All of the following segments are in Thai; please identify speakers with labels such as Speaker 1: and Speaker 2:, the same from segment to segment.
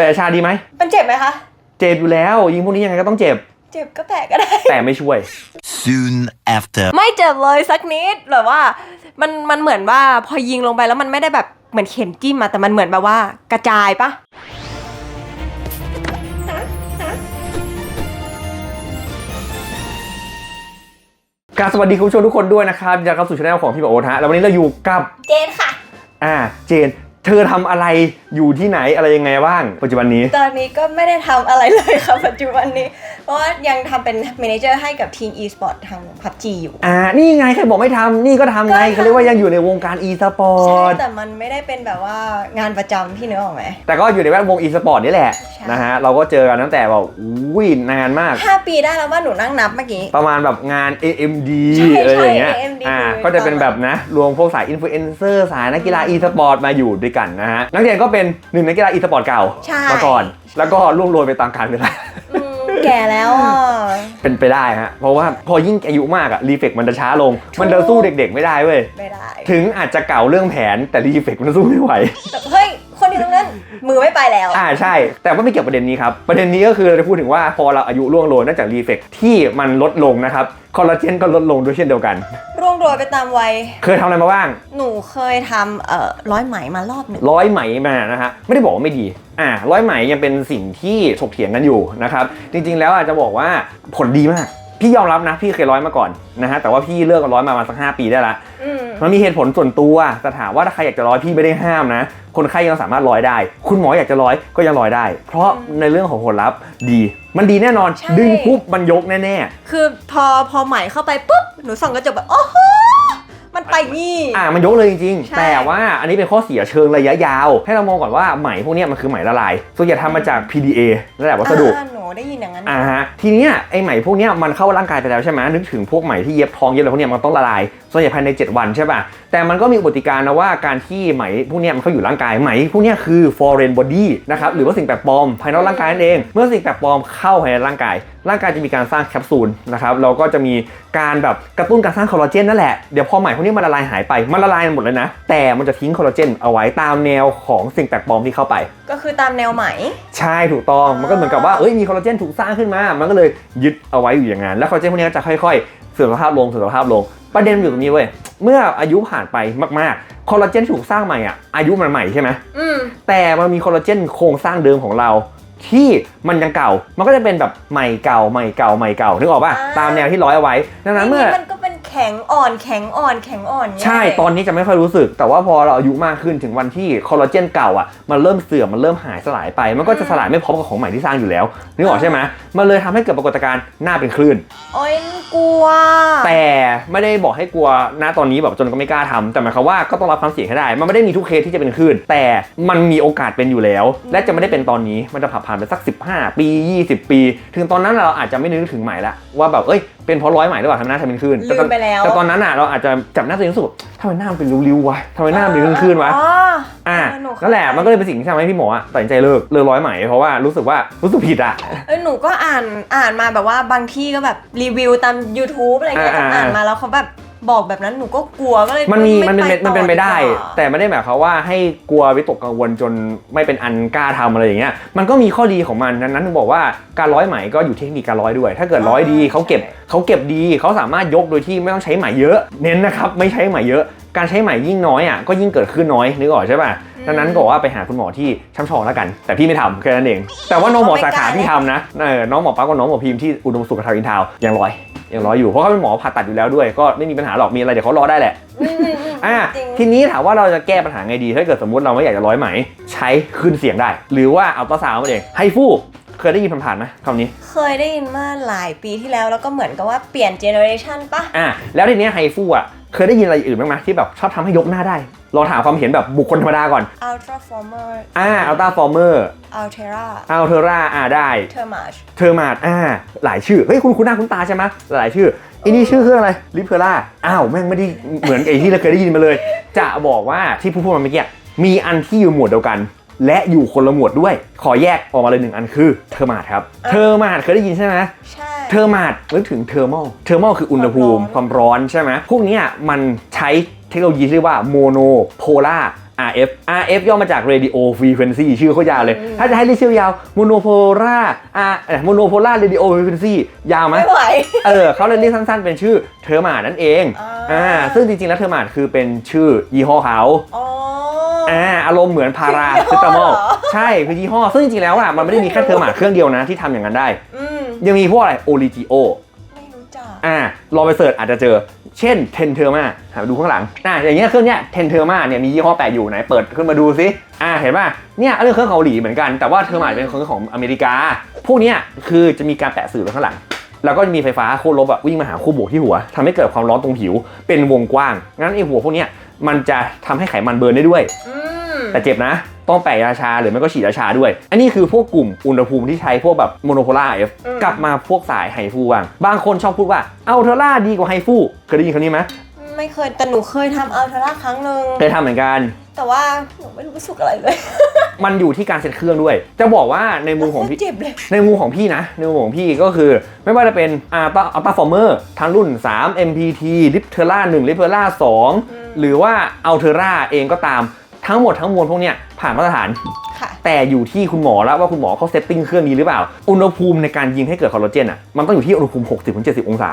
Speaker 1: เป็นชาดีไหม
Speaker 2: มันเจ็บไหมคะ
Speaker 1: เจ็บอยู่แล้ว ยิงพวกนี้ยังไงก็ต้องเจ็บ
Speaker 2: เจ็บก็แปะก็ได้
Speaker 1: แต่ไม่ช่วย
Speaker 3: Soon after.
Speaker 2: ไม่เจ็บเลยสักนิดแบบว่า มันมันเหมือนว่าพอยิงลงไปแล้วมันไม่ได้แบบเหมือนเข็มจิ้มมาแต่มันเหมือนแบบว่ากระจายปะ
Speaker 1: กราบสวัสดีคุณผู้ชมทุกคนด้วยนะครับอยากเข้าสู่ช anel ของพี่โอ๊ตฮะแล้ววันนี้เราอยู่กับ
Speaker 2: เจนค่ะ
Speaker 1: อ่าเจน เธอทำอะไรอยู่ที่ไหนอะไรยังไงบ้างปัจจุบันนี้
Speaker 2: ตอนนี้ก็ไม่ได้ทำอะไรเลยค่ะปัจจุบันนี้เพราะว่ายังทำเป็น m ม n เจอร์ให้กับทีม e-sport ทาง PUBG อยู่
Speaker 1: อ่า นี่ไงใครบอกไม่ทำนี่ก็ทำไง
Speaker 2: ก็ทำ
Speaker 1: เขาเรียกว่ายังอยู่ในวงการ e สปอ
Speaker 2: ใช่
Speaker 1: ร์ต
Speaker 2: แต่มันไม่ได้เป็นแบบว่างานประจำพี่นึกออกไหม
Speaker 1: แต่ก็อยู่ในแวดวง e สปอร์ตนี่แหละ
Speaker 2: ใช่
Speaker 1: นะฮะเราก็เจอกันตั้งแต่แบบอุ้ยนานมาก
Speaker 2: ห้าปีได้แล้วว่าหนูนั่งนับเมื่อกี้
Speaker 1: ประมาณแบบงาน AMD
Speaker 2: ใช่
Speaker 1: อะไรอย่างเงี้ย
Speaker 2: ใช่ AMD
Speaker 1: อ่า
Speaker 2: เลย
Speaker 1: ก็จะเป็นแบบนะ รวมพวกสายอินฟลูเอนเซอร์ สายนักกีฬา e สปอร์ตมาอยู่ด้วยกันนะฮะ นักเรียนก็เป็นหนึ่งนักกีฬา e สปอร์ตเก่า
Speaker 2: ใช่
Speaker 1: มาก่อน แล้วก็ล่วงโรยไปตามกาลเวลา
Speaker 2: อืม แก่แล้วอะ
Speaker 1: เป็นไปได้ฮะ เพราะว่าพอยิ่งอายุมากอะรีเฟกมันจะช้าลง มันจะสู้เด็กๆ ไม่ได้เว้ย
Speaker 2: ไม่ได้
Speaker 1: ถึงอาจจะเก่าเรื่องแผนแต่รีเฟกมันสู้ไม่ไหว
Speaker 2: แต่เฮ้ย คนอยู่ตรงนั้น มือไม่ไปแล้ว
Speaker 1: อ่าใช่ แต่ว่าไม่เกี่ยวประเด็นนี้ครับ ประเด็นนี้ก็คือเราจะพูดถึงว่าพอเราอายุล่วงโรยเนื่องจากรีเฟกที่มันลดลงนะครับ คอลลาเจนก็ลดลงด้วยเช่นเดียวกัน
Speaker 2: ร่วง โรยไปตามวัย
Speaker 1: เคยทำอะไรมาบ้าง
Speaker 2: หนูเคยทำเอ่อร้อยไหมมารอบหนึ่ง
Speaker 1: ร้อยไหมมานะฮะไม่ได้บอกว่าไม่ดีอ่าร้อยไหมยังเป็นสิ่งที่ถกเถียงกันอยู่นะครับจริงๆแล้วอาจจะบอกว่าผลดีมาก พี่ยอมรับนะพี่เคยร้อยมาก่อนนะฮะแต่ว่าพี่เลิกร้อยมาประมาณสักห้าปีได้ละ
Speaker 2: อืม
Speaker 1: มันมีเหตุผลส่วนตัวแต่ถามว่าถ้าใครอยากจะร้อยพี่ไม่ได้ห้ามนะ คนไข้ยังสามารถร้อยได้ คุณหมออยากจะร้อยก็ยังร้อยได้ เพราะในเรื่องของผลลัพธ์ดี มันดีแน่นอน
Speaker 2: ใช่
Speaker 1: ดึงปุ๊บมันยกแน่
Speaker 2: คือพอพอไหมเข้าไปปุ๊บ หนูส่องกระจกแบบ โอ้โห มันไปนี่
Speaker 1: ๆอ่ามันยกเลยจริง
Speaker 2: ใช่
Speaker 1: ๆ แต่ว่าอันนี้เป็นข้อเสียเชิงระยะยาว ให้เรามองก่อนว่าไหมพวกเนี้ยมันคือไหมละลายส่วนใหญ่ทำมาจาก PDA นั่นแหละวัสดุ
Speaker 2: อ่าหนู ได้ยินอย่างนั้น
Speaker 1: อ่าฮะทีเนี้ยไอไหมพวกเนี้ยมันเข้าร่างกายไปแล้วใช่ไหมนึกถึงพวกไหมที่เย็บทองเย็บอะไรพวกเนี้ยมันต้องละลายส่วนใหญ่ภายใน 7 วันใช่ป่ะแต่มันก็มีอุบัติการณ์นะว่าการที่ไหมพวกเนี้ยมันเข้าอยู่ร่างกายไหมพวกเนี้ยคือ foreign body นะครับหรือว่าสิ่งแปลกปลอมภายนอกร่างกายนั่นเอง เมื่อสิ่งแปลกปลอมเข้าภายในร่างกายร่างกายจะมีการสร้างแคปซูลนะครับแล้วก็จะมีการแบบกระตุ้นการสร้างคอลลาเจนนั่นแหละ เดี๋ยวพอไหมพวกนี้มันละลายหายไป มันละลายหมดเลยนะ แต่มันจะทิ้งคอลลาเจนเอาไว้ตามแนวของสิ่งแปลกปลอมที่เข้าไป
Speaker 2: ก็คือตามแนวไหม
Speaker 1: ใช่ถูกต้อง มันก็เหมือนกับว่าเอ้ยมีคอลลาเจนถูกสร้างขึ้นมา มันก็เลยยึดเอาไว้อยู่อย่างนั้น แล้วคอลลาเจนพวกนี้ก็จะค่อยๆ เสื่อมสภาพลงเสื่อมสภาพลง ประเด็นมันอยู่ตรงนี้เว้ย เมื่ออายุผ่านไปมากๆ คอลลาเจนที่ถูกสร้างใหม่อะ อายุมันใหม่ใช่ไหม
Speaker 2: อืม
Speaker 1: แต่มันมีคอลลาเจนโครงสร้างเดิมของเรา ที่มันยังเก่า มันก็จะเป็นแบบใหม่เก่าใหม่เก่าใหม่เก่านึกออกป่ะ
Speaker 2: อ่า
Speaker 1: ตามแนวที่ร้อยเอาไว้ดังนั้นเมื่อ
Speaker 2: ทีมันก็เป็น แข็งอ่อนแข็งอ่อนแข็งอ่อนเนี่ย
Speaker 1: ใช่ตอนนี้จะไม่ค่อยรู้สึก แต่ว่าพอเราอายุมากขึ้นถึงวันที่คอลลาเจนเก่าอะมันเริ่มเสื่อมมันเริ่มหายสลายไป มันก็จะสลายไม่พร้อมกับของใหม่ที่สร้างอยู่แล้วนึกออกใช่ไหมมันเลยทำให้เกิดปรากฏการณ์หน้าเป็นคลื่น
Speaker 2: โอ้ยกลัว
Speaker 1: แต่ไม่ได้บอกให้กลัวณตอนนี้แบบจนก็ไม่กล้าทำแต่หมายความว่าก็ต้องรับความเสี่ยงให้ได้ มันไม่ได้มีทุกเคสที่จะเป็นคลื่นแต่มันมีโอกาสเป็นอยู่แล้ว และจะไม่ได้เป็นตอนนี้มันจะผ่านผ่านไปสัก 15 ปี 20 ปี ถึงตอนนั้นเราอาจจะไม่นึกถึงใหม่ละว่าแบบเอ้ย เป็นเพราะร้อยใหม่หรือเปล่าทำหน้าทำเป็นคลื่น
Speaker 2: ลืมไปแล้ว
Speaker 1: แต่ตอนนั้นอะเราอาจจะจับหน้าตัวเองรู้สึกว่าทำไมหน้ามันเป็นริ้วๆวะทำไมหน้ามันเป็นคลื่นๆวะ
Speaker 2: อ๋อ
Speaker 1: อะ
Speaker 2: เออหนูเข้า
Speaker 1: นั่นแหละ
Speaker 2: ใจ
Speaker 1: มันก็เลยเป็นสิ่งที่ทำให้พี่หมออะตัดสินใจเลิกเลิกร้อยไหมเพราะว่ารู้สึกว่ารู้สึกผิดอะ
Speaker 2: เออหนูก็อ่านอ่านมาแบบว่าบางที่ก็แบบรีวิวตาม YouTube อะไรเงี้ย
Speaker 1: อ่าอ่า
Speaker 2: อ่านมาแล้วเขาแบบ บอกแบบนั้นหนูก็กลัวก็เลย
Speaker 1: มันมี
Speaker 2: ไมั
Speaker 1: นเป็นมันเป็นไปได้
Speaker 2: ต่อดีกว่า
Speaker 1: แต่ไม่ได้หมายความว่าให้กลัววิตกกังวลจนไม่เป็นอันกล้าทำอะไรอย่างเงี้ยมันก็มีข้อดีของมันนั้นนั้นถึงบอกว่าการร้อยไหมก็อยู่ที่เทคนิคการร้อยด้วย ถ้าเกิดร้อยดีเขาเก็บเขาเก็บดีเขาสามารถยกโดยที่ไม่ต้องใช้ไหมเยอะ เน้นนะครับไม่ใช้ไหมเยอะ การใช้ไหมยิ่งน้อยอะก็ยิ่งเกิดขึ้นน้อยนึกออกใช่ป่ะดังนั้นก็บอกว่าไปหาคุณหมอที่ช่ำชองแล้วกัน แต่พี่ไม่ทำแค่นั้นเอง แต่ว่าน้องหมอสาขาพี่ทำนะเออน้องหมอปั๊กกับน้องหมอพิมพ์ที่อุดมสุขกับทาวน์อินทาวน์ยังร้อย ยังร้อยอยู่ เพราะเขาเป็นหมอผ่าตัดอยู่แล้วด้วย ก็ไม่มีปัญหาหรอกมีอะไรเดี๋ยวเขารอได้แหละ
Speaker 2: อืมอืมอืม
Speaker 1: อะ
Speaker 2: จริง
Speaker 1: ทีนี้ถามว่าเราจะแก้ปัญหาไงดี ถ้าเกิดสมมติเราไม่อยากจะร้อยไหม ใช้คลื่นเสียงได้ หรือว่าเอาตราซาวน์มาเองไฮฟูเคยได้ยินผ่านๆไหมคำนี้
Speaker 2: เคยได้ยินมาหลายปีที่แล้วแล้วก็เหมือนกับว่าเปลี่ยนเจเนอเรชันปะ
Speaker 1: อะแล้วทีเนี้ยไฮฟูอะ เคยได้ยินอะไรอื่นบ้างไหมที่แบบชอบทำให้ยกหน้าได้ ลองถามความเห็นแบบบุคคลธรรมดาก่อน
Speaker 2: Ultra Former
Speaker 1: อ่าอัลต้าฟอร์เมอร์
Speaker 2: Altera
Speaker 1: อัลเทอร่าอ่าได้
Speaker 2: Thermage
Speaker 1: เทอร์มาดอ่า หลายชื่อ เฮ้ย คุณคุณหน้าคุณตาใช่ไหมหลายชื่อไอ้นี่ชื่อเครื่องอะไรลิเพอร่าอ้าว แม่งไม่ได้เหมือนไอ้ที่เราเคยได้ยินมาเลย จะบอกว่าที่พูดพูดมาเมื่อกี้ มีอันที่อยู่หมวดเดียวกัน และอยู่คนละหมวดด้วย ขอแยกออกมาเลยหนึ่งอันคือเทอร์มาดครับเทอร์มาดเคยได้ยินใช่ไหม
Speaker 2: ใช่
Speaker 1: เทอร์มาดนึกถึงเทอร์มอลเทอร์มอลคืออุณหภูมิความร้อนใช่ไหมพวกเนี้ยมันใช้เทคโนโลยีที่เรียกว่าโมโนโพล่า RF RF ย่อมาจาก Radio Frequency ชื่อเขายาวเลย ถ้าจะให้เรียกชื่อยาว Monopolar อ่า Monopolar Radio Frequency ยาวไหม
Speaker 2: ไม่ไหว
Speaker 1: เออเขาเลยเรียกสั้นๆ เป็นชื่อเทอร์มานั่นเอง
Speaker 2: อ่า
Speaker 1: อ่าซึ่งจริงๆ แล้วเทอร์มาคือเป็นชื่อยี่ห้อเขา
Speaker 2: อ๋อ
Speaker 1: อ่าอารมณ์เหมือนพารา
Speaker 2: ยี่ห้อ
Speaker 1: ซิตามอล
Speaker 2: เหรอ
Speaker 1: ใช่คือยี่ห้อ ซึ่งจริงๆแล้วอะมันไม่ได้มีแค่เทอร์มาเครื่องเดียวนะที่ทำอย่างนั้นได้
Speaker 2: อืม
Speaker 1: ยังมีพวกอะไรโอริจิโอ
Speaker 2: ไม่รู้จัก
Speaker 1: อ่าลองไปเสิร์ชอาจจะเจอ เช่นเทนเทอร์มาหาดูข้างหลังอ่าอย่างเงี้ยเครื่องเนี้ยเทนเทอร์มาเนี่ยมียี่ห้อแปะอยู่ไหนเปิดขึ้นมาดูซิอ่าเห็นป่ะเนี่ยเรื่องเครื่องเกาหลีเหมือนกันแต่ว่าเทอร์มาเป็นเครื่องของอเมริกา พวกเนี้ยคือจะมีการแปะสื่อไว้ข้างหลัง แล้วก็จะมีไฟฟ้าโคตรลบอะวิ่งมาหาคู่บวกที่หัวทำให้เกิดความร้อนตรงผิวเป็นวงกว้างงั้นไอหัวพวกเนี้ย มันจะทำให้ไขมันเบิร์นได้ด้วย
Speaker 2: อืม
Speaker 1: แต่เจ็บนะ ต้องแปะยาชาหรือไม่ก็ฉีดยาชาด้วย อันนี้คือพวกกลุ่มอุณหภูมิที่ใช้พวกแบบโมโนโพล่าเอฟกลับมาพวกสายไฮฟูบ้างบางคนชอบพูดว่าอัลเทอร่าดีกว่าไฮฟูเคยได้ยินคำนี้ไหม
Speaker 2: ไม่เคยแต่หนูเคยทำอัลทราครั้งหนึ่ง
Speaker 1: เคยทำเหมือนกัน
Speaker 2: แต่ว่าหนูไม่รู้สึกอะไรเลย
Speaker 1: มันอยู่ที่การเซ็ตเครื่องด้วย จะบอกว่าในมุมของพี่
Speaker 2: เจ็บเลย
Speaker 1: ในมุมของพี่นะ ในมุมของพี่ก็คือ ไม่ว่าจะเป็นอัลต้าอัลต้าฟอร์เมอร์ทั้งรุ่น 3 MPT ลิปเทอร่า1ลิปเทอร่า2 หรือว่าอัลเทอร่าเองก็ตามทั้งหมดทั้งมวลพวกเนี้ยผ่านมาตรฐาน
Speaker 2: ค่ะ
Speaker 1: แต่อยู่ที่คุณหมอแล้วว่าคุณหมอเขาเซตติ้งเครื่องนี้หรือเปล่า อุณหภูมิในการยิงให้เกิดคอลลาเจนอะมันต้องอยู่ที่อุณหภูมิ 60-70 องศา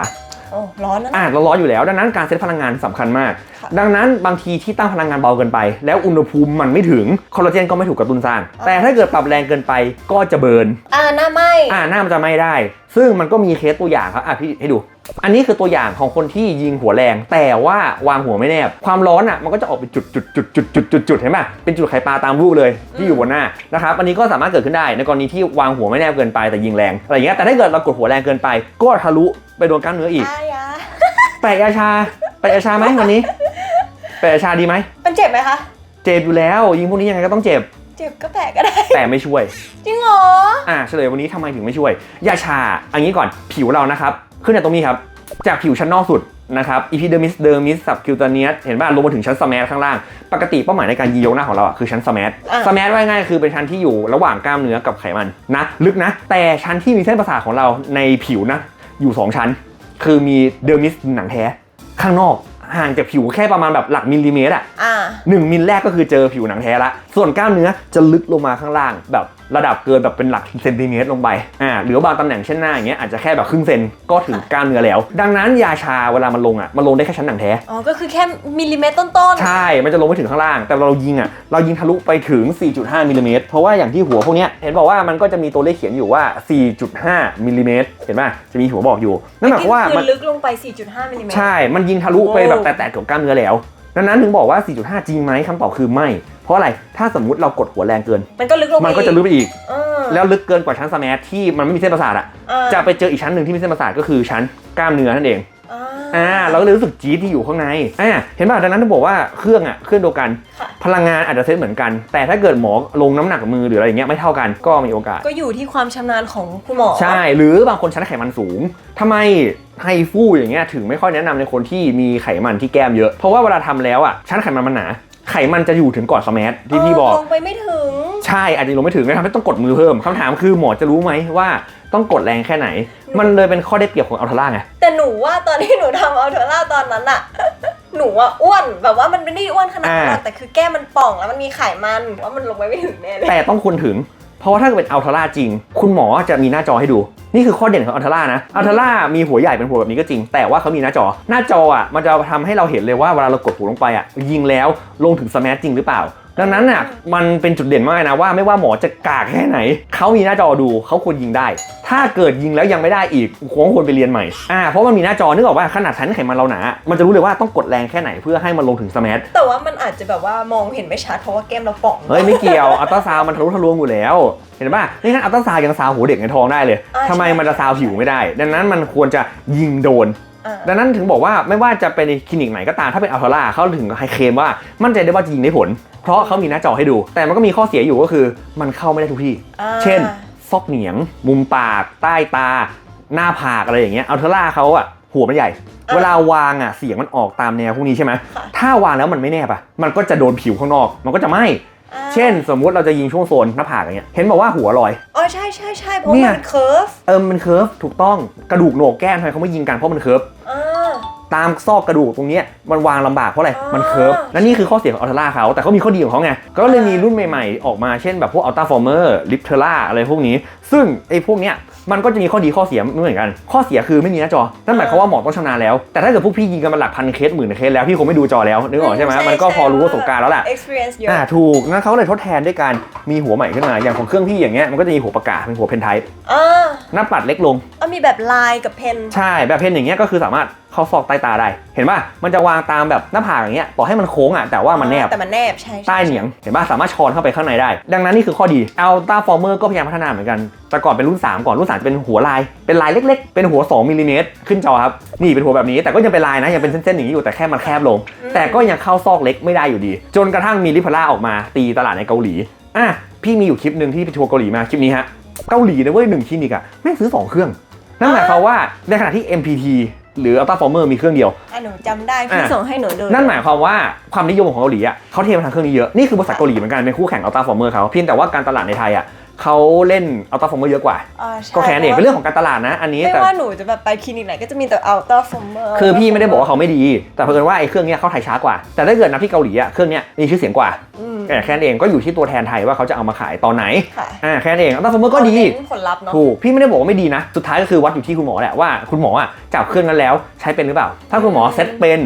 Speaker 2: โอ้ร้อนนะ
Speaker 1: อะเราร้อนอยู่แล้ว ดังนั้นการเซตพลังงานสำคัญมาก
Speaker 2: ค่ะ
Speaker 1: ดังนั้นบางทีที่ตั้งพลังงานเบาเกินไป แล้วอุณหภูมิมันไม่ถึงคอลลาเจนก็ไม่ถูกกระตุ้นสร้าง แต่ถ้าเกิดปรับแรงเกินไปก็จะเบิร์น
Speaker 2: อ่าหน้าไหม
Speaker 1: อ่าหน้ามันจะไม่ได้ ซึ่งมันก็มีเคสตัวอย่างครับอะพี่ให้ดู อันนี้คือตัวอย่างของคนที่ยิงหัวแรง แต่ว่าวางหัวไม่แนบ ความร้อนอะมันก็จะออกเป็นจุดจุดจุดจุดจุดจุดจุดเห็นป่ะเป็นจุดไข่ปลาตามรูปเลยที่อยู่บนหน้านะครับอันนี้ก็สามารถเกิดขึ้นได้ในกรณีที่วางหัวไม่แนบเกินไปแต่ยิงแรงอะไรอย่างเงี้ยแต่ถ้าเกิดเรากดหัวแรงเกินไป ก็ทะลุไปโดนกล้ามเนื้ออีก
Speaker 2: อายา
Speaker 1: แปะยาชาแปะยาชาไหมวันนี้แปะยาชาดีไหม
Speaker 2: มันเจ็บไหมคะ
Speaker 1: เจ็บอยู่แล้วยิงพวกนี้ยังไงก็ต้องเจ็บ
Speaker 2: เจ็บก็แปะก็ได้
Speaker 1: แต่ไม่ช่วย
Speaker 2: จริงเหรอ
Speaker 1: อ่าเฉลยวันนี้ทำไมถึงไม่ช่วยยาชาอันนี้ก่อนผิวเรานะครับ ขึ้นในตรงนี้ครับ จากผิวชั้นนอกสุดนะครับ epidermis dermis subcutaneous เห็นป่ะลงมาถึงชั้นสแมทข้างล่าง ปกติเป้าหมายในการยียกหน้าของเราอะคือชั้นสแมท
Speaker 2: อะ
Speaker 1: สแมทว่าง่ายๆคือเป็นชั้นที่อยู่ระหว่างกล้ามเนื้อกับไขมันนะลึกนะ แต่ชั้นที่มีเส้นประสาทของเราในผิวนะอยู่ 2 ชั้น คือมีเดอร์มิสหนังแท้ข้างนอกห่างจากผิวแค่ประมาณแบบหลักมิลลิเมตรอะ
Speaker 2: อ่า
Speaker 1: หนึ่งมิลแรกก็คือเจอผิวหนังแท้ละ ส่วนกล้ามเนื้อจะลึกลงมาข้างล่างแบบ ระดับเกินแบบเป็นหลักเซนติเมตรลงไปอ่าหรือบางตำแหน่งเช่นหน้าอย่างเงี้ยอาจจะแค่แบบครึ่งเซนก็ถึงกล้ามเนื้อแล้ว ดังนั้นยาชาเวลามันลงอะมันลงได้แค่ชั้นหนังแท้
Speaker 2: อ๋อก็คือแค่มิลลิเมตรต้น
Speaker 1: ใช่ มันจะลงไม่ถึงข้างล่าง แต่เรายิงอะเรายิงทะลุไปถึง 4.5มิลลิเมตรเพราะว่าอย่างที่หัวพวกเนี้ยเห็นบอกว่ามันก็จะมีตัวเลขเขียนอยู่ว่า 4.5มิลลิเมตรเห็นป่ะจะมีหัวบอกอยู่
Speaker 2: ๆ
Speaker 1: นั่นหมายความว่า
Speaker 2: คือ
Speaker 1: มัน
Speaker 2: ลึกลงไป 4.5มิลลิเมตร
Speaker 1: ใช่ มันยิงทะลุไปแบบ
Speaker 2: โอ้
Speaker 1: แตะๆกับกล้ามเนื้อแล้วดังนั้นถึงบอกว่า 4.5 จริงไหมคำตอบคือไม่ เพราะอะไรถ้าสมมุติเรากดหัวแรงเกิน
Speaker 2: มันก็ลึกลงไป
Speaker 1: มันก็จะลึกไปอีก
Speaker 2: เออ
Speaker 1: แล้วลึกเกินกว่าชั้นสแมาร์ทที่มันไม่มีเส้นประสาทอะ
Speaker 2: อ่า
Speaker 1: จะไปเจออีกชั้นหนึ่งที่มีเส้นประสาทก็คือชั้นกล้ามเนื้อนั่นเอง
Speaker 2: อ่า
Speaker 1: อ่าเราก็เลยรู้สึกจี๊ดที่อยู่ข้างในอ่าเห็นป่ะดังนั้นต้องบอกว่าเครื่องอะเครื่องเดียวกัน
Speaker 2: ค่ะ
Speaker 1: พลังงานอาจจะเซตเหมือนกัน แต่ถ้าเกิดหมอลงน้ำหนักมือหรืออะไรอย่างเงี้ยไม่เท่ากันก็มีโอกาส
Speaker 2: ก็อยู่ที่ความชำนาญของคุณหมอ
Speaker 1: ใช่ หรือบางคนชั้นไขมันสูงทำไมไฮฟูอย่างเงี้ยถึงไม่ค่อยแนะนำในคนที่มีไขมันที่แก้มเยอะ เพราะว่าเวลาทำแล้วอะชั้นไขมันมันหนา ไขมันจะอยู่ถึงก่อนสแมาร์ทที่พี่บอก
Speaker 2: ลงไปไม่ถึง
Speaker 1: ใช่อาจจะลงไม่ถึงเลยทำให้ต้องกดมือเพิ่มคำถามคือหมอจะรู้ไหมว่าต้องกดแรงแค่ไหน มันเลยเป็นข้อได้เปรียบของอัลทราไง
Speaker 2: แต่หนูว่าตอนที่หนูทำอัลเทอร่าตอนนั้นอะหนูอะอ้วนแบบว่ามันไม่ได้อ้วนขนาดนั้น
Speaker 1: อ่า
Speaker 2: แต่คือแก้มมันป่องแล้วมันมีไขมันว่ามันลงไปไม่ถึงแน่เลย
Speaker 1: แต่ต้องควรถึง เพราะว่าถ้าเกิดเป็นอัลทราจริง คุณหมอจะมีหน้าจอให้ดู นี่คือข้อเด่นของอัลทร่านะอัลทร่ามีหัวใหญ่เป็นหัวแบบนี้ก็จริง แต่ว่าเขามีหน้าจอ หน้าจออะมันจะทำให้เราเห็นเลยว่าเวลาเรากดหัวลงไปอะยิงแล้วลงถึงสแมาร์ทจริงหรือเปล่า ดังนั้นอะมันเป็นจุดเด่นมากนะว่าไม่ว่าหมอจะกากแค่ไหน เขามีหน้าจอดูเขาควรยิงได้ ถ้าเกิดยิงแล้วยังไม่ได้อีกคงควรไปเรียนใหม่อ่าเพราะมันมีหน้าจอนึกออกว่าขนาดชั้นไขมันเราหนา มันจะรู้เลยว่าต้องกดแรงแค่ไหนเพื่อให้มันลงถึงสแมาร์ท
Speaker 2: แต่ว่ามันอาจจะแบบว่ามองเห็นไม่ชัดเพราะว่าแก้มเราป่อง
Speaker 1: เฮ้ยไม่เกี่ยวอัลตราซาวด์มันทะลุทะลวงอยู่แล้วเห็นป่ะนี่งั้นอัลตราซาวด์ยังซาวหัวเด็กในท้องได้เลย
Speaker 2: อ่า
Speaker 1: ทำไม
Speaker 2: ใช่
Speaker 1: มันจะซาวผิวไม่ได้ ดังนั้นมันควรจะยิงโดน
Speaker 2: อ่า
Speaker 1: ดังนั้นถึงบอกว่าไม่ว่าจะเป็นในคลินิกไหนก็ตามถ้าเป็นอัลตราเขาถึงให้เคลมว่ามั่นใจได้ว่าจะยิงได้ผล เพราะเขามีหน้าจอให้ดู แต่มันก็มีข้อเสียอยู่ก็คือ มันเข้าไม่ได้ทุกที่
Speaker 2: อ่า
Speaker 1: เช่น ซอกเหนียง มุมปาก ใต้ตา หน้าผากอะไรอย่างเงี้ยอัลตราเขาอะหัวมันใหญ่
Speaker 2: อะ
Speaker 1: เวลาวางอะเสียงมันออกตามแนวพวกนี้ใช่ไหม
Speaker 2: ค่ะ
Speaker 1: ถ้าวางแล้วมันไม่แนบอะมันก็จะโดนผิวข้างนอก มันก็จะไหม้
Speaker 2: อ่า
Speaker 1: เช่น สมมุติเราจะยิงช่วงโซนหน้าผากอย่างเงี้ยเห็นบอกว่าหัวลอย
Speaker 2: อ๋อใช่ใช่ใช่เพราะ
Speaker 1: เนี่
Speaker 2: มัน
Speaker 1: ย
Speaker 2: เป็นเคิร์ฟ
Speaker 1: เออมันเคิร์ฟถูกต้องกระดูกโหนกแก้มทำไมเขาไม่ยิงกันเพราะมันเคิร์ฟ
Speaker 2: อ่า
Speaker 1: ตามซอกกระดูกตรงเนี้ยมันวางลำบากเพราะอะไร
Speaker 2: อ๋อ
Speaker 1: มันเคิร์ฟและนี่คือข้อเสียของอัลเทล่าเขา แต่เขามีข้อดีของเขาไง ก็เลยมีรุ่นใหม่ๆ ออกมาเช่นแบบพวกอัลต้าฟอร์เมอร์ลิปเทล่าอะไรพวกนี้ ซึ่งไอ้พวกเนี้ยมันก็จะมีข้อดีข้อเสียไม่เหมือนกัน ข้อเสียคือไม่มีหน้าจอ นั่นหมายความว่าหมอต้องชำนาญแล้ว แต่ถ้าเกิดพวกพี่ยิงกันมาหลักพันเคสหมื่นเคสแล้วพี่คงไม่ดูจอแล้วนึกออกใช่ไหมมันก็พอรู้ประสบการณ์แล้วแหละ
Speaker 2: experience เยอะ
Speaker 1: อ่าถูกงั้นเขาเลยทดแทนด้วยการมีหัวใหม่ขึ้นมา อย่างของเครื่องพี่อย่างเงี้ยมันก็จะมีหัวปากกาเป็นหัวเพนไทป์
Speaker 2: อ่า
Speaker 1: หน้าปัดเล็กลง
Speaker 2: เอามีแบบลายกับเพน
Speaker 1: ใช่แบบเพนอย่างเงี้ยก็คือสามารถ เข้าซอกใต้ตาได้ เห็นป่ะมันจะวางตามแบบหน้าผากอย่างเงี้ยต่อให้มันโค้งอะแต่ว่ามันแนบ
Speaker 2: แต่มันแนบใช่ช่
Speaker 1: ใต้เหนียงเห็นป่ะสามารถช้อนเข้าไปข้างในได้ ดังนั้นนี่คือข้อดี Ultra Former ก็พยายามพัฒนาเหมือนกันแต่ก่อนเป็นรุ่น 3 ก่อนรุ่น3จะเป็นหัวลาย เป็นลายเล็ก ๆ เป็นหัว 2มิลลิเมตรขึ้นจอครับนี่เป็นหัวแบบนี้แต่ก็ยังเป็นลายนะยังเป็นเส้นๆอย่างนี้อยู่แต่แค่มันแคบลง แต่ก็ยังเข้าซอกเล็กไม่ได้อยู่ดี จนกระทั่งมีลิพาร่าออกมาตีตลาดในเกาหลีอะพี่มีอยู่คลิปหนึ่งที่ไปทัวร์เกาหลีมาคลิปนี้ฮะเกาหลีนะเว้ยหนึ่งคลินิกอะแม่งซื้อสองเครื่องนั่นหมายความว่าในขณะที่ MPT หรือ Ultra Former มีเครื่องเดียว
Speaker 2: อะหนูจำได้พี่
Speaker 1: อะ
Speaker 2: ส่งให้หนูดู
Speaker 1: นั่นหมายความว่าความนิยมของเกาหลีอะเขาเทมาทางเครื่องนี้เยอะ นี่คือบริษัทเกาหลีเหมือนกันเป็นคู่แข่งอัลต้าฟอร์เมอร์เขาเพียงแต่ว่าการตลาดในไทยอะ เขาเล่นอัลต้าฟอร์เมอร์เยอะกว่า
Speaker 2: อ่าใช่
Speaker 1: ก็แค่นั้นเองเป็นเรื่องของการตลาดนะ อันนี้
Speaker 2: ไม่
Speaker 1: แต่
Speaker 2: ว่าหนูจะแบบไปคลินิกไหนก็จะมีแต่ outer former
Speaker 1: คือพี่ไม่ได้บอกว่าเขาไม่ดี แต่เพิ่นว่าไอ้เครื่องเนี้ยเขาไทยช้ากว่า แต่ถ้าเกิดนับที่เกาหลีอะเครื่องเนี้ยมีชื่อเสียงกว่า
Speaker 2: อืม
Speaker 1: แต่แค่นั้นเองก็อยู่ที่ตัวแทนไทยว่าเขาจะเอามาขายตอนไหน
Speaker 2: ค่ะ
Speaker 1: อ่าแค่นั้นเองอัลต้าฟอร์เมอร์ก็ดี
Speaker 2: เน้นผลลัพธ์เนาะ
Speaker 1: ถูกพี่ไม่ได้บอกว่าไม่ดีนะ สุดท้ายก็คือวัดอยู่ที่คุณหมอแหละว่าคุณหมออะจับเครื่องนั้นแล้วใช้เป็นหรือเปล่า ถ้าคุณหมอเซ็ตเป็น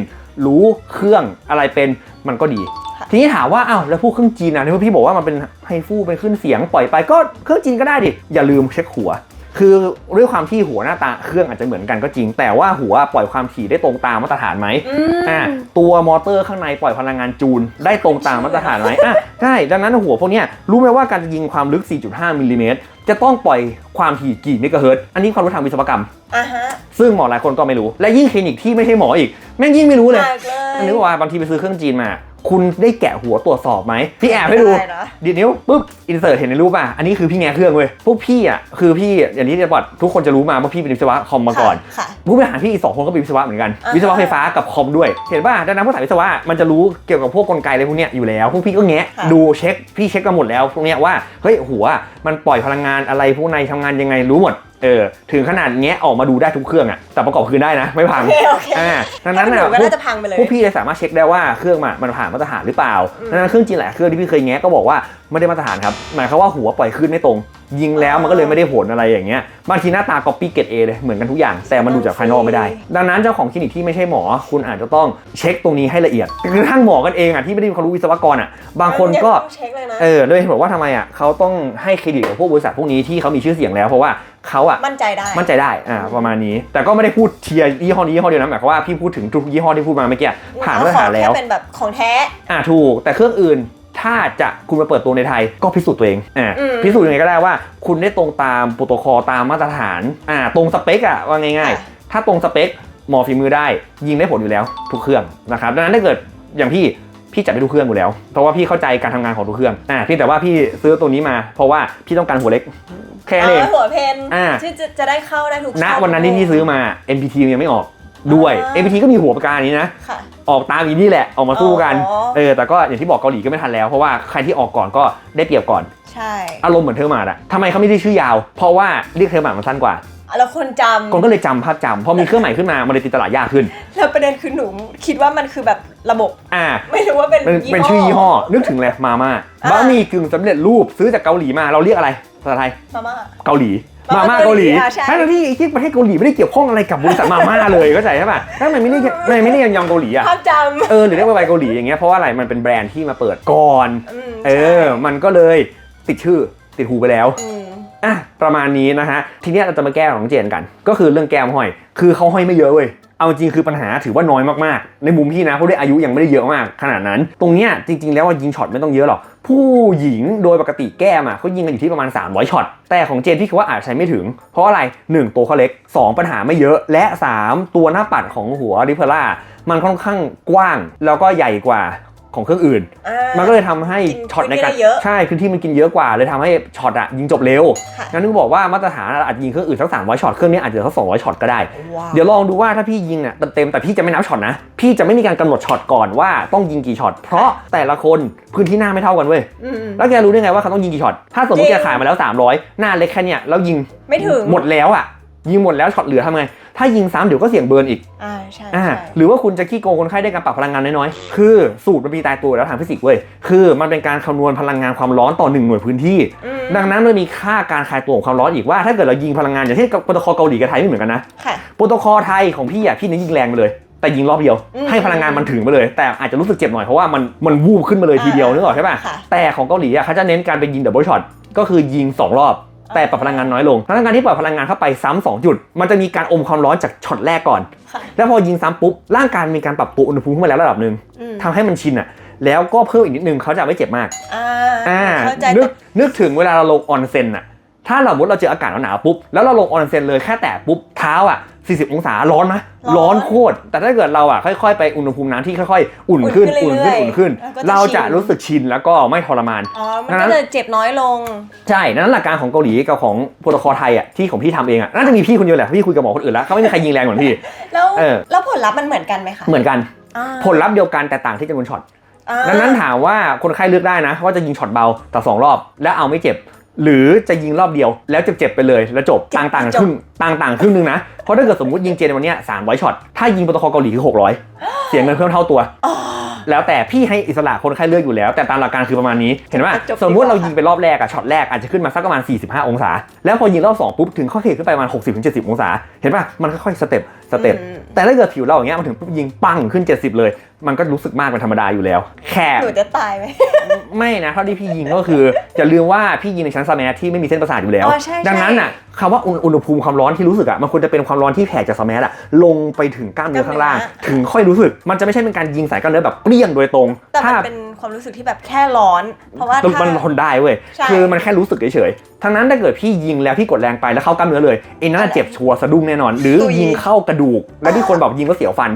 Speaker 1: รู้เครื่องอะไรเป็นมันก็ดี
Speaker 2: ค่ะ
Speaker 1: ทีนี้ถามว่าอ้าวแล้วพวกเครื่องจีนนะที่พี่บอกว่ามันเป็นไฮฟูเป็นขึ้นเสียงปล่อยไปก็เครื่องจีนก็ได้ดิอย่าลืมเช็คหัว คือด้วยความที่หัวหน้าตาเครื่องอาจจะเหมือนกันก็จริง แต่ว่าหัวปล่อยความถี่ได้ตรงตามมาตรฐานไหม
Speaker 2: อืม
Speaker 1: อะตัวมอเตอร์ข้างในปล่อยพลังงานจูน ได้ตรงตามมาตรฐานไหมอะใช่ดังนั้นหัวพวกเนี้ยรู้ไหมว่าการจะยิงความลึก 4.5มิลลิเมตรจะต้องปล่อยความถี่กี่เมกะเฮิรตซ์อันนี้ความรู้ทางวิศวกรรม
Speaker 2: อะฮะ
Speaker 1: ซึ่งหมอหลายคนก็ไม่รู้ และยิ่งคลินิกที่ไม่ใช่หมออีกแม่งยิ่งไม่รู้เลย
Speaker 2: หนักเลย
Speaker 1: อันนี้ว่าบางทีไปซื้อเครื่องจีนมา คุณได้แกะหัวตรวจสอบไหมพี่แอบให้ดู
Speaker 2: ได้นะ
Speaker 1: ดีดนิ้วปุ๊บอินเสิร์ตเห็นในรูปป่ะอันนี้คือพี่แงะเครื่องเว้ยพวกพี่อะคือพี่อย่างที่จะบอกทุกคนจะรู้มาว่าพี่เป็นวิศวะคอมมาก่อน
Speaker 2: ค่ะ
Speaker 1: ผู้บริหารพี่อีกสองคนก็เป็นวิศวะเหมือนกัน
Speaker 2: อ่าฮะ
Speaker 1: วิศวะไฟฟ้ากับคอมด้วย เห็นป่ะดังนั้นผู้สายวิศวะมันจะรู้เกี่ยวกับพวกกลไกอะไรพวกเนี้ยอยู่แล้วพวกพี่ก็แงะ
Speaker 2: ค่ะ
Speaker 1: ดูเช็คพี่เช็คกันหมดแล้วพวกเนี้ยว่าเฮ้ยหัวมันปล่อยพลังงานอะไรพวกในทำงานยังไงรู้หมด เออถึงขนาดแงะออกมาดูได้ทุกเครื่องอะแต่ประกอบคืนได้นะ ไม่พัง
Speaker 2: โอเคโอเค
Speaker 1: อ่าดังนั้น
Speaker 2: ถ้า
Speaker 1: น่ะ
Speaker 2: หนูก็
Speaker 1: พวก
Speaker 2: น่าจะพังไปเลย
Speaker 1: พวกพี่เลยสามารถเช็คได้ว่าเครื่องอะมันผ่านมาตรฐานหรือเปล่า
Speaker 2: อืม
Speaker 1: ดังนั้นเครื่องจีนหลายเครื่องที่พี่เคยแงะก็บอกว่า ไม่ได้มาตรฐานครับ หมายความว่าหัวปล่อยขึ้นไม่ตรง ยิงแล้วมันก็เลยไม่ได้ผลอะไรอย่างเงี้ยบางทีหน้าตา copy เกรด A เลยเหมือนกันทุกอย่างแต่มันดูจากภายนอกไม่ได้ ดังนั้นเจ้าของคลินิกที่ไม่ใช่หมอ คุณอาจจะต้องเช็คตรงนี้ให้ละเอียดกระทั่งหมอกันเองอะที่ไม่ได้มีความรู้วิศวกรอะบางคนก็
Speaker 2: ยังต้องเช็คเลยนะ
Speaker 1: เออเลยบอกว่าทำไมอะเขาต้องให้เครดิตกับพวกบริษัทพวกนี้ที่เขามีชื่อเสียงแล้วเพราะว่าเขาอะ
Speaker 2: มั่นใจได้
Speaker 1: มั่นใจได้อ่าประมาณนี้ แต่ก็ไม่ได้พูดเทียร์ยี่ห้อนี้ยี่ห้อเดียวนะหมายความว่าพี่พูดถึงทุกยี่ห้อที่พูดมาเมื่อกี้ผ่านมาตรฐานแล้ว
Speaker 2: เอขอค่เป็นแบบของแท้
Speaker 1: อ่าถูกแต่เครื่องอื่น ถ้าจะคุณมาเปิดตัวในไทยก็พิสูจน์ตัวเองอ่า
Speaker 2: อืม
Speaker 1: พิสูจน์ยังไงก็ได้ว่า คุณได้ตรงตามโปรโตคอลตามมาตรฐานอ่าตรงสเปคอะว่าง่าย
Speaker 2: ค่ะ
Speaker 1: ๆถ้าตรงสเปคหมอฝีมือได้ยิงได้ผลอยู่แล้วทุกเครื่องนะครับดังนั้นถ้าเกิดอย่างพี่พี่จัดไปทุกเครื่องอยู่แล้ว เพราะว่าพี่เข้าใจการทำงานของทุกเครื่องอ่าเพียงแต่ว่าพี่ซื้อตัวนี้มา เพราะว่าพี่ต้องการหัวเล็กแค่นั้นเองา
Speaker 2: หัวเพน
Speaker 1: อ่า
Speaker 2: ที่จะจะได้เข้าได้ทุก
Speaker 1: ณ
Speaker 2: ช่อง
Speaker 1: วันนั้นที่พี่ซื้อมา MPT ยังไม่ออก ด้วย
Speaker 2: อ่า
Speaker 1: MPT ก็มีหัวประการนี้นะ
Speaker 2: ค่ะ
Speaker 1: ออกตามอีนี่แหละ ออกมาสู้กัน
Speaker 2: อ๋อ
Speaker 1: เออ แต่ก็อย่างที่บอกเกาหลีก็ไม่ทันแล้ว เพราะว่าใครที่ออกก่อนก็ได้เปรียบก่อน
Speaker 2: ใช่
Speaker 1: อารมณ์เหมือนเทอร์มาดอะทำไมเขาไม่ได้ชื่อยาว เพราะว่าเรียกเทอร์มาดมันสั้นกว่า
Speaker 2: แล้วคนจ
Speaker 1: คนก็เลยจำภาพจำพอมีเครื่องใหม่ขึ้นมามันเลยตีตลาดยากขึ้นำ
Speaker 2: แล้วประเด็นคือหนูคิดว่ามันคือแบบระบบ
Speaker 1: อ่า
Speaker 2: ไม่รู้ว่าเป็น
Speaker 1: เป็นเป็นชื่อยี่ห้อ นึกถึงเลยมาม่า
Speaker 2: อ่า
Speaker 1: บะหมี่กึ่งสำเร็จรูปซื้อจากเกาหลีมาเราเรียกอะไรภาษาไทย
Speaker 2: มาม่า
Speaker 1: เกาหลี
Speaker 2: มา
Speaker 1: มา
Speaker 2: ม่า
Speaker 1: ม่าเกาหลี
Speaker 2: เกาหลีอะใช่
Speaker 1: ทั้งที่ไอ้ที่ประเทศเกาหลีไม่ได้เกี่ยวข้องอะไรกับบริษัทมาม่าเลยเข้าใจใช่ป่ะทำไมไม่ได้ทำไมไม่ได้ยังยองเกาหลีอะ
Speaker 2: ภาพจ
Speaker 1: เออหรือเรียกว่าไปเกาหลีอย่างเงี้ยเพราะว่าอะไรมันเป็นแบรนด์ที่มาเปิดก่อนำ
Speaker 2: อืม
Speaker 1: เออ มันก็เลยติดชื่อติดหูไปแล้ว
Speaker 2: อืม
Speaker 1: อะประมาณนี้นะฮะทีนี้เราจะมาแก้ของเจนกัน ก็คือเรื่องแก้มห้อย คือเขาห้อยไม่เยอะเว้ยเอาจริงคือปัญหาถือว่าน้อยมากๆ ในมุมพี่นะเพราะด้วยอายุยังไม่ได้เยอะมากขนาดนั้น ตรงเนี้ยจริง ๆ แล้วยิงช็อตไม่ต้องเยอะหรอกผู้หญิงโดยปกติแก้มอะเขายิงกันอยู่ที่ประมาณ 300ช็อตแต่ของเจนพี่คิดว่าอาจใช้ไม่ถึง เพราะอะไร 1 ตัวเขาเล็ก 2 ปัญหาไม่เยอะ และ 3 ตัวหน้าปัดของหัวริเพล่ามันค่อนข้างกว้าง แล้วก็ใหญ่กว่า ของเครื่องอื่น
Speaker 2: อ่า
Speaker 1: มันก็เลยทำให้
Speaker 2: กิน
Speaker 1: ช็อตในการ
Speaker 2: พื้นที่ได้เยอะ
Speaker 1: ใช่พื้นที่มันกินเยอะกว่าเลยทำให้ช็อตอะยิงจบเร็ว
Speaker 2: ค่ะ
Speaker 1: งั้นนึกบอกว่ามาตรฐานอาจยิงเครื่องอื่นสักสามร้อยช็อตเครื่องนี้อาจจะสักสองร้อยช็อตก็ได้
Speaker 2: ว้าว
Speaker 1: เดี๋ยวลองดูว่าถ้าพี่ยิงเนี่ยเต็มๆแต่พี่จะไม่นับช็อตนะ พี่จะไม่มีการกำหนดช็อตก่อนว่าต้องยิงกี่ช็อต เพราะแต่ละคนพื้นที่หน้าไม่เท่ากันเว้ย
Speaker 2: อืม
Speaker 1: แล้วแกรู้ได้ไงว่าเขาต้องยิงกี่ช็อต ถ้าสมมติ
Speaker 2: จริ
Speaker 1: แก
Speaker 2: ง
Speaker 1: ขายมาแล้ว 300 หน้าเล็กแค่เนี้ยแล้วยิง
Speaker 2: ไม่ถึง
Speaker 1: หมดแล้วอะ ยิงหมดแล้วช็อตเหลือทำไง ถ้ายิงซ้ำเดี๋ยวก็เสี่ยงเบิร์นอีก
Speaker 2: อ่า ใช่
Speaker 1: อ่า
Speaker 2: ใช่
Speaker 1: หรือว่าคุณจะขี้โกงคนไข้ด้วยการปรับพลังงานน้อยๆ คือสูตรมันมีตายตัวแล้วทางฟิสิกส์เว้ย คือมันเป็นการคำนวณพลังงานความร้อนต่อหนึ่งหน่วยพื้นที่
Speaker 2: อืม
Speaker 1: ดังนั้นมันมีค่าการคลายตัวของความร้อนอีกว่า ถ้าเกิดเรายิงพลังงานอย่างที่โปรโตคอลเกาหลีกับไทยไม่เหมือนกันนะ
Speaker 2: ค่ะ
Speaker 1: โปรโตคอลไทยของพี่อะพี่เน้นยิงแรงไปเลย แต่ยิงรอบเดียว
Speaker 2: อืม
Speaker 1: ให้พลังงานมันถึงไปเลย แต่อาจจะรู้สึกเจ็บหน่อยเพราะว่ามันมันวูบขึ้นมาเลยทีเดียว
Speaker 2: อ่านึ
Speaker 1: นึกออกใช่ป่ะ
Speaker 2: ค่ะ
Speaker 1: แต่ของเกาหลีอะเขาจะเน้นการไปยิงดับเบิลช็อตก็คือยิงสองรอบ แต่ปรับพลังงานน้อยลงทั้งการที่ปรับพลังงานเข้าไปซ้ำสองจุด มันจะมีการอมความร้อนจากช็อตแรกก่อน
Speaker 2: ค่ะ
Speaker 1: แล้วพอยิงซ้ำปุ๊บร่างกายมีการปรับตัวอุณหภูมิขึ้นมาแล้วระดับหนึ่ง
Speaker 2: อืม
Speaker 1: ทำให้มันชินอะแล้วก็เพิ่มอีกนิดนึงเขาจะไม่เจ็บมาก
Speaker 2: อ่า
Speaker 1: อ่า
Speaker 2: เข้าใจ
Speaker 1: นึกนึกถึงเวลาเราลงออนเซ็นอะ ถ้าเรามุดเราเจออากาศหนาวๆปุ๊บ แล้วเราลงออนเซ็นเลยแค่แตะปุ๊บเท้าอะ 40 องศาร้อนไหมร้อนโคตร แต่ถ้าเกิดเราอะค่อยๆ ไปอุณหภูมิน้ำที่ค่อยๆ อุ่นขึ้น อุ่นขึ้น อุ่นขึ้น เราจะรู้สึกชินแล้วก็ไม่ทรมาน
Speaker 2: อ๋อ มันก็จะเจ็บน้อยลง
Speaker 1: ใช่ดังนั้นหลักการของเกาหลีกับของโปรโตคอลไทยอะที่ของพี่ทำเองอะ น่าจะมีพี่คนเดียวแหละ พี่คุยกับหมอคนอื่นแล้วเขาไม่มีใครยิงแรงเหมือนพี่
Speaker 2: แล้ว
Speaker 1: เออ
Speaker 2: แล้วผลลัพธ์มันเหมือนกันไหมคะ
Speaker 1: เหมือนกัน
Speaker 2: อ่า
Speaker 1: ผลลัพธ์เดียวกันแต่ต่างที่จำนวนช็อต
Speaker 2: อ่า
Speaker 1: ดังนั้นถามว่าคนไข้เลือกได้นะว่าจะยิงช็อตเบาแต่สองรอบแล้วเอาไม่เจ็บ หรือจะยิงรอบเดียวแล้วเจ็บๆไปเลยแล้วจบต่างต่างๆครึ่งต่างต่างๆครึ่งหนึงนะ เพราะถ้าเกิดสมมติยิงเจนวันเนี้สามร้อยช็อต ถ้ายิงโปรโตคอลเกาหลีคือหกร้อยเสียเงินเพิ่มเท่าตัว
Speaker 2: อ๋อ
Speaker 1: แล้วแต่พี่ให้อิสระคนไข้เลือกอยู่แล้ว แต่ตามหลักการคือประมาณนี้ เห็นว่า
Speaker 2: จบดีกว่า
Speaker 1: สมมติเรายิงไปรอบแรกอะช็อตแรกอาจจะขึ้นมาสักประมาณ 45 องศา แล้วพอยิงรอบสองปุ๊บถึงข้อเขตขึ้นไปประมาณ 60-70 องศา เห็นป่ะมันค่อยๆสเต็ปสเต็ป
Speaker 2: อืม
Speaker 1: แต่ถ้าเกิดผิวเราอย่างเงี้ยมันถึงปุ๊บยิงปังขึ้น 70 เลย มันก็รู้สึกมากเป็นธรรมดาอยู่แล้ว แค่
Speaker 2: หนูจะตายไหม
Speaker 1: ไม่นะเท่าที่พี่ยิงก็คืออย่าลืมว่าพี่ยิงในชั้นสแมัที่ไม่มีเส้นประสาทอยู่แล้ว
Speaker 2: อ๋อใช่ใช่
Speaker 1: ดังนั้นอะคำว่าอุณอุณหภูมิความร้อนที่รู้สึกอะมันควรจะเป็นความร้อนที่แผ่จากสแมัอะลงไปถึงกล้ามเนื้อข้างล่าง ถึงค่อยรู้สึก มันจะไม่ใช่เป็นการยิงใส่กล้ามเนื้อแบบเปรี้ยงโดยตรง
Speaker 2: แต่มั
Speaker 1: ถ้า
Speaker 2: นเป็นความรู้สึกที่แบบแค่ร้อน เพราะว่า
Speaker 1: มัน
Speaker 2: ถ้า
Speaker 1: มันทนได้เว้ย
Speaker 2: ใช่
Speaker 1: คือมันแค่รู้สึกเฉยๆ ทั้งนั้นถ้าเกิดพี่ยิงแล้วพี่กดแรงไปแล้วเข้ากล้ามเนื้อเลยไอ้นั่นนะเจ็บชัวร์สะดุ้งแน่นอน หรือ
Speaker 2: ตุย
Speaker 1: ยิงเข้ากระดูก แล้วที่คนบอกยิงแล้วเสียวฟัน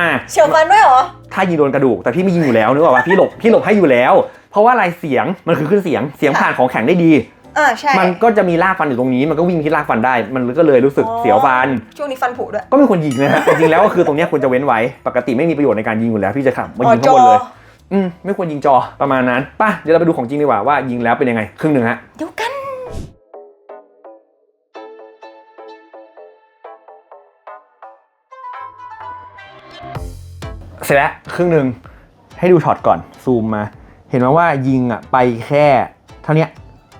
Speaker 1: อ่า
Speaker 2: เฉียวฟันด้วยเหรอ
Speaker 1: ถ้ายิงโดนกระดูกแต่พี่ไม่ยิงอยู่แล้วนึกออกปะพี่หลบพี่หลบให้อยู่แล้ว เพราะว่าอะไรเสียงมันคือขึ้นเสียงเสียงผ่านของแข็งได้ดี
Speaker 2: อ่าใช่
Speaker 1: มันก็จะมีรากฟันอยู่ตรงนี้มันก็วิ่งที่รากฟันได้ มันก็เลยรู้สึก
Speaker 2: อ๋อ
Speaker 1: เสียวฟัน
Speaker 2: ช่วงนี้ฟันผุด้วย
Speaker 1: ก็ไม่ควรยิงนะฮะจริงๆแล้วก็คือตรงเนี้ยควรจะเว้นไว้ปกติไม่มีประโยชน์ในการยิงอยู่แล้วพี่จะขับมายิงข้างบนเลยอืมไม่ควรยิงจอประมาณนั้นป่ะเดี๋ยวเราไปดูของจริงดีกว่าว่ายิงแล้วเป็นยังไงครึ่งหนึ่งฮะ
Speaker 2: เดี๋ยวกัน
Speaker 1: สร็จแล้วครึ่งหนึ่งให้ดูช็อตก่อนซูมมา เห็นไหมว่ายิงอะไปแค่เท่าเนี้ย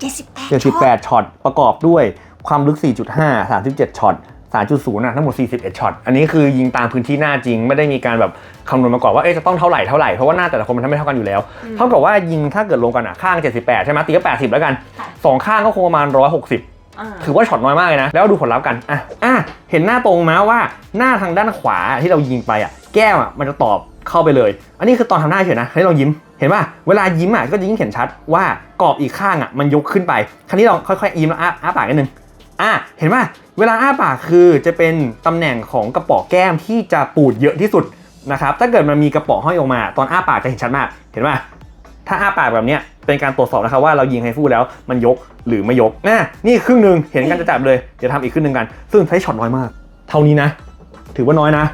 Speaker 2: 78
Speaker 1: 78ช็อตประกอบด้วยความลึก 4.5 37ช็อต3.0นะทั้งหมด 41ช็อต อันนี้คือยิงตามพื้นที่หน้าจริง ไม่ได้มีการแบบคำนวณมาก่อนว่า เอ๊ะจะต้องเท่าไหร่เท่าไหร่ เพราะว่าหน้าแต่ละคนมันไม่เท่ากันอยู่แล้ว เท่ากับว่ายิงถ้าเกิดลงกันอะ ข้าง 78 ใช่ไหมตีก็80 แล้วกันสองข้างก็คงประมาณ 160
Speaker 2: อ่า
Speaker 1: ถือว่าช็อตน้อยมากเลยนะ แล้วดูผลลัพธ์กัน อะ อะ เห็นหน้าตรงมาว่าหน้าทางด้านขวาที่เรายิงไปอะ แก้วอะมันจะตอบเข้าไปเลย อันนี้คือตอนทำหน้าเฉยนะ ให้เรายิ้ม เห็นป่ะ เวลายิ้มอะก็จะยิ่งเห็นชัดว่ากรอบอีกข้างอะมันยกขึ้นไป คราวนี้เราค่อยๆยิ้มแล้วอ้าอ้าปากนิดนึง อะ เห็นป่ะ เวลาอ้าปากคือจะเป็นตำแหน่งของกระป๋อแก้มที่จะปูดเยอะที่สุดนะครับ ถ้าเกิดมันมีกระป๋อห้อยออกมา ตอนอ้าปากจะเห็นชัดมาก เห็นป่ะ ถ้าอ้าปากแบบเนี้ยเป็นการตรวจสอบนะครับว่าเรายิงไฮฟูแล้วมันยกหรือไม่ยกนะนี่ครึ่งหนึ่งเห็นกันจะจับเลยเดี๋ยวทำอีกครึ่งหนึ่งกัน ซึ่งใช้ช็อตน้อยมาก เท่านี้นะ ถือว่าน้อยนะ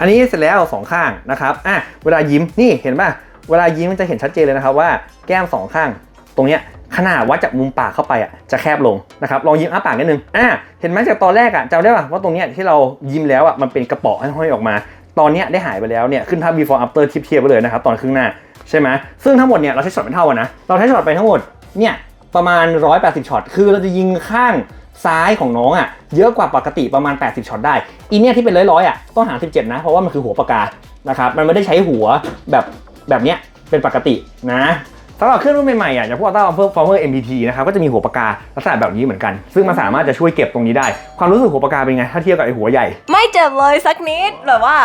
Speaker 1: อันนี้เสร็จแล้วสองข้างนะครับ อะ เวลายิ้ม นี่เห็นป่ะ เวลายิ้มมันจะเห็นชัดเจนเลยนะครับว่าแก้มสองข้าง ตรงเนี้ย ขนาดวัดจากมุมปากเข้าไปอะจะแคบลงนะครับลองยิ้มอ้าปากนิดนึงอะเห็นไหมจากตอนแรกอะจำได้ป่ะว่าตรงเนี้ยที่เรายิ้มแล้วอะมันเป็นกระป๋อห้อยออกมา ตอนเนี้ยได้หายไปแล้วเนี่ยขึ้นภาพ before after เทียบไปเลยนะครับตอนครึ่งหน้าใช่ไหมซึ่งทั้งหมดเนี่ยเราใช้ช็อตเป็นเท่ากันนะเราใช้ช็อตไปทั้งหมดเนี่ยประมาณ 180ช็อตคือเราจะยิงข้างซ้ายของน้องอะเยอะกว่าปกติประมาณ 80ช็อตได้อีเนี่ยที่เป็นร้อยๆอะต้องหาร17 นะ เพราะว่ามันคือหัวปากกานะครับมันไม่ได้ใช้หัวแบบแบบเนี้ยเป็นปกตินะ สำหรับเครื่องรุ่นใหม่ๆอะอย่างพวก Ultra Power MPT นะครับก็จะมีหัวปากกาลักษณะแบบนี้เหมือนกัน ซึ่งมันสามารถจะช่วยเก็บตรงนี้ได้ ความรู้สึกหัวปากกาเป็นไง ถ้าเทียบกับไอหัวใหญ่
Speaker 2: ไม่เจ็บเลยสักนิดแบบว่า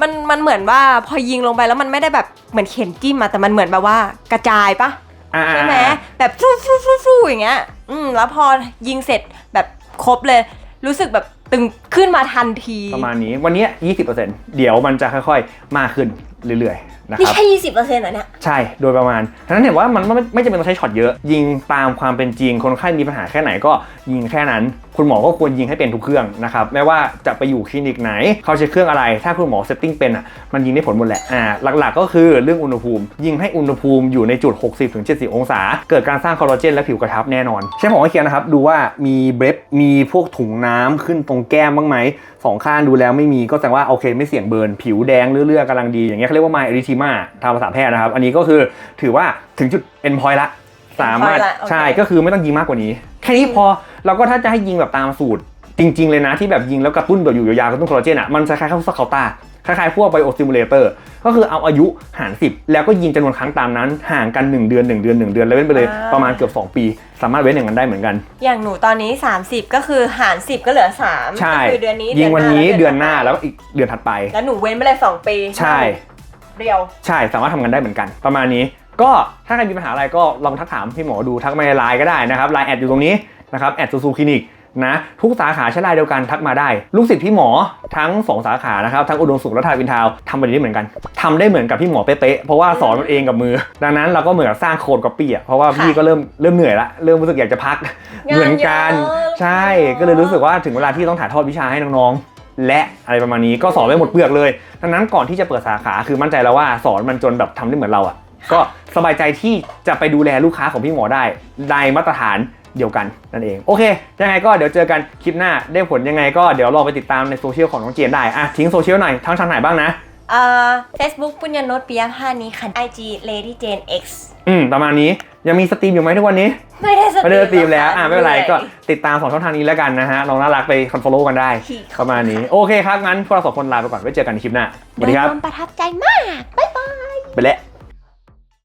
Speaker 2: มันมันเหมือนว่าพอยิงลงไปแล้วมันไม่ได้แบบเหมือนเข็มจิ้มมาแต่มันเหมือนแบบว่ากระจายปะ
Speaker 1: อ่า
Speaker 2: ใช่ไหมแบบฟู่ฟู่ฟู่ฟู่อย่างเงี้ยอืมแล้วพอยิงเสร็จแบบครบเลย รู้สึกแบบตึงขึ้นมาทันที
Speaker 1: ประมาณนี้วันนี้ 20%เดี๋ยวมันจะค่อยๆ มากขึ้นเรื่อยๆ นะค
Speaker 2: นี่
Speaker 1: รับ
Speaker 2: แค่ยี่สิบเปอร์เซ็นต์เหรอเนี่ย
Speaker 1: ใช่ โดยประมาณฉะนั้นเห็นว่ามันไม่ไม่จำเป็นต้องใช้ช็อตเยอะ ยิงตามความเป็นจริง คนไข้มีปัญหาแค่ไหนก็ยิงแค่นั้น คุณหมอก็ควรยิงให้เป็นทุกเครื่องนะครับไม่ว่าจะไปอยู่คลินิกไหน เขาใช้เครื่องอะไร ถ้าคุณหมอเซตติ้งเป็นอะมันยิงได้ผลหมดแหละอ่าหลักๆ ก็คือเรื่องอุณหภูมิ ยิงให้อุณหภูมิอยู่ในจุด 60-70 องศา เกิดการสร้างคอลลาเจนและผิวกระชับแน่นอน ใช้ของไอเคียนะครับดูว่ามีเบรฟมีพวกถุงน้ำขึ้นตรงแก้มบ้างไหมสองข้างดูแล้วไม่มีก็แสดงว่าโอเคไม่เสี่ยงเบิร์นผิวแดงเรื่อยๆกำลังดีอย่างเงี้ยเขาเรียกว่า my erythema ทางภาษาแพทย์นะครับอันนี้ก็คือถือว่าถึงจุด end point ละ สามารถ
Speaker 2: Endpoint ละโอเค
Speaker 1: ใช่ก็คือไม่ต้องยิงมากกว่านี้ แค่นี้พอแล้วก็ถ้าจะให้ยิงแบบตามสูตร จริง ๆ เลยนะที่แบบยิงแล้วกระตุ้นแบบอยู่ยาวๆกระตุ้นคอลลาเจนอะมันจะคล้ายๆพวกสเคาตาคล้ายๆพวกไบโอสติมูเลเตอร์ก็คือเอาอายุหาร 10 แล้วก็ยิงจำนวนครั้งตามนั้น ห่างกัน 1 เดือน 1 เดือน 1 เดือนแล้วเว้นไปเลย
Speaker 2: อ่า
Speaker 1: ประมาณเกือบ 2 ปี สามารถเว้นอย่างนั้นได้เหมือนกัน
Speaker 2: อย่างหนูตอนนี้ 30 ก็คือหาร 10 ก็เหลือ 3
Speaker 1: ใช่
Speaker 2: ก็คือเดือนนี้
Speaker 1: ยิงวันนี้เดือนหน้า
Speaker 2: แล้
Speaker 1: แล้ววอีกเดือนถัดไป
Speaker 2: แล้วหนูเว้นไปเลย 2 ปี
Speaker 1: ใช่
Speaker 2: เรียว
Speaker 1: ใช่สามารถทำกันได้เหมือนกัน ประมาณนี้ ก็ถ้าใครมีปัญหาอะไรก็ลองทักถามพี่หมอดูทักมาในไลน์ก็ได้นะครับไลน์แอดอยู่ตรงนี้นะครับแอดซูซูคลินิกนะทุกสาขาใช้ไลน์เดียวกันทักมาได้ ลูกศิษย์พี่หมอทั้ง 2 สาขานะครับทั้งอุดมสุขและทาวินทาวน์ทำแบบนี้เหมือนกันทำได้เหมือนกับพี่หมอเป๊ะๆเพราะว่าสอนมันเองกับมือ ดังนั้นเราก็เหมือนกับสร้างโคดก๊อปปี้อะเพราะว่าพี่ก็เริ่มเริ่มเหนื่อยละเริ่มรู้สึกอยากจะพัก
Speaker 2: งาน
Speaker 1: เหมือนกัน
Speaker 2: เยอะ
Speaker 1: ใช่ก็เลยรู้สึกว่าถึงเวลาที่ต้องถ่ายทอดวิชาให้น้องๆ และอะไรประมาณนี้ก็สอนไม่หมดเปลือกเลยดังนั้นก่อนที่จะเปิดสาขาคือมั่นใจแล้วว่าสอนมันจนแบบทำได้เหมือนเราอะ ก็สบายใจที่จะไปดูแลลูกค้าของพี่หมอได้ในมาตรฐานเดียวกันนั่นเอง โอเค ยังไงก็เดี๋ยวเจอกันคลิปหน้าได้ผลยังไงก็เดี๋ยวรอไปติดตามในโซเชียลของน้องเจนได้อะทิ้งโซเชียลหน่อยทั้งทางไหนบ้างนะ
Speaker 2: เอ่อ Facebook ปุญญนนท์ปิยพานีค่ะ IG Lady Jane X
Speaker 1: อืมประมาณนี้ยังมีสตรีมอยู่ไหมทุกวันนี้
Speaker 2: ไม่ได้สตรีม
Speaker 1: ไม่ได้สตรีมแล้วอะไม่เป็นไร
Speaker 2: หอย
Speaker 1: ก็ติดตามสองช่องทางนี้แล้วกันนะฮะลองน่ารักไปคอนโฟลกันได้
Speaker 2: ขี่
Speaker 1: ประมาณนี้ โอเคครับงั้นพวกเราสองคนลาไปก่อนไว้เจอกันในคลิปหน้าสวัสดีครับ
Speaker 2: น้องประทับใจมากบ๊ายบาย
Speaker 1: ไปแล้ว